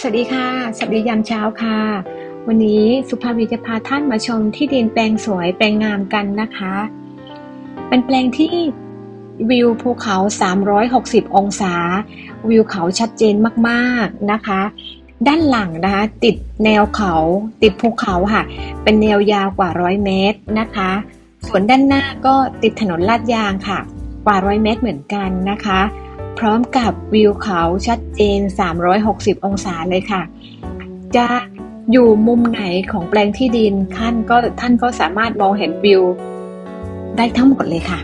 สวัสดีค่ะ สวัสดียามเช้าค่ะ วันนี้สุภาวีจะพาท่านมาชมที่ดินแปลงสวยแปลงงามกันนะคะ เป็นแปลงที่วิวภูเขา 360 องศา วิวเขาชัดเจนมากๆนะคะ ด้านหลังนะคะ ติดแนวเขา ติดภูเขาค่ะ เป็นแนวยาวกว่า100เมตรนะคะ ส่วนด้านหน้าก็ติดถนนลาดยางค่ะ กว่า100เมตรเหมือนกันนะคะ พร้อมกับวิวเขาชัดเจน 360 องศาเลยค่ะ จะอยู่มุมไหนของแปลงที่ดินท่านก็ท่านก็สามารถมองเห็นวิวได้ทั้งหมดเลยค่ะ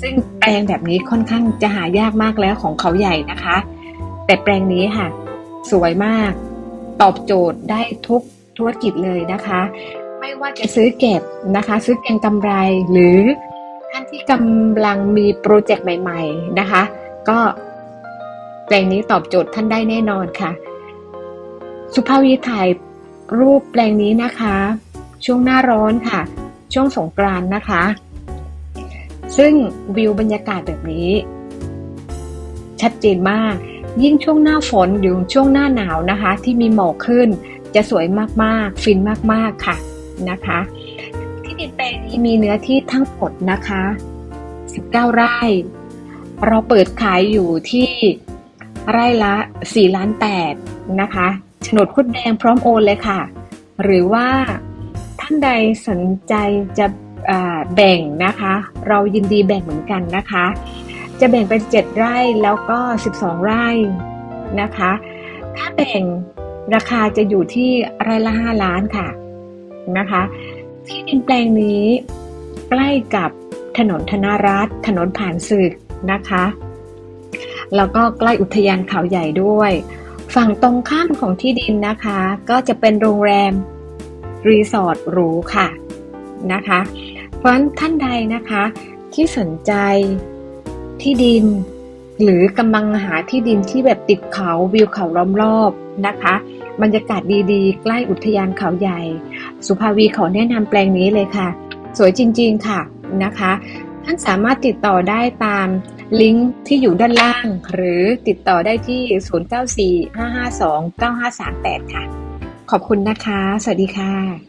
ซึ่งแปลงแบบนี้ค่อนข้างจะหายากมากแล้วของเขาใหญ่นะคะ แต่แปลงนี้ค่ะ สวยมาก ตอบโจทย์ได้ทุกธุรกิจเลยนะคะ ไม่ว่าจะซื้อเก็บนะคะ ซื้อเก็งกำไรหรือท่านที่กำลังมีโปรเจกต์ใหม่ ๆ นะคะ ก็ ลงนี้ตอบโจทย์ท่านได้แน่นอนค่ะ สุภาพวีถ่ายรูปแปลงนี้นะคะ ช่วงหน้าร้อนค่ะ ช่วงสงกรานต์นะคะ ซึ่งวิวบรรยากาศแบบนี้ ชัดเจนมาก ยิ่งช่วงหน้าฝนหรือช่วงหน้าหนาวนะคะ ที่มีหมอกขึ้นจะสวยมากๆ ฟินมากๆค่ะนะคะ ที่ดินแปลงนี้มีเนื้อที่ทั้งหมดนะคะ 19 ไร่ เราเปิดขายอยู่ที่ ไร่ละ4ล้าน8นะคะโฉนดคุดแดงพร้อมโอนเลยค่ะ หรือว่าท่านใดสนใจจะแบ่งนะคะ เรายินดีแบ่งเหมือนกันนะคะ จะแบ่งเป็น 7 ไร่แล้วก็ 12 ไร่นะคะ ถ้าแบ่งราคาจะอยู่ที่ไร่ละ 5 ล้านค่ะนะคะ ที่ดินแปลงนี้ใกล้กับถนนธนารัตน์ถนนผ่านศึกนะคะ แล้วก็ใกล้อุทยานเขาใหญ่ด้วย ฝั่งตรงข้ามของที่ดินนะคะ ก็จะเป็นโรงแรมรีสอร์ทหรูค่ะนะคะ เพราะฉะนั้นท่านใดนะคะที่สนใจที่ดิน หรือกำลังหาที่ดินที่แบบติดเขาวิวเขาล้อมรอบนะคะ บรรยากาศดีๆ ใกล้อุทยานเขาใหญ่ สุภาวีขอแนะนำแปลงนี้เลยค่ะ สวยจริงๆค่ะนะคะ ท่านสามารถติดต่อได้ตามลิงก์ที่อยู่ด้านล่าง หรือติดต่อได้ที่ 0945529538 ค่ะ ขอบคุณนะคะ สวัสดีค่ะ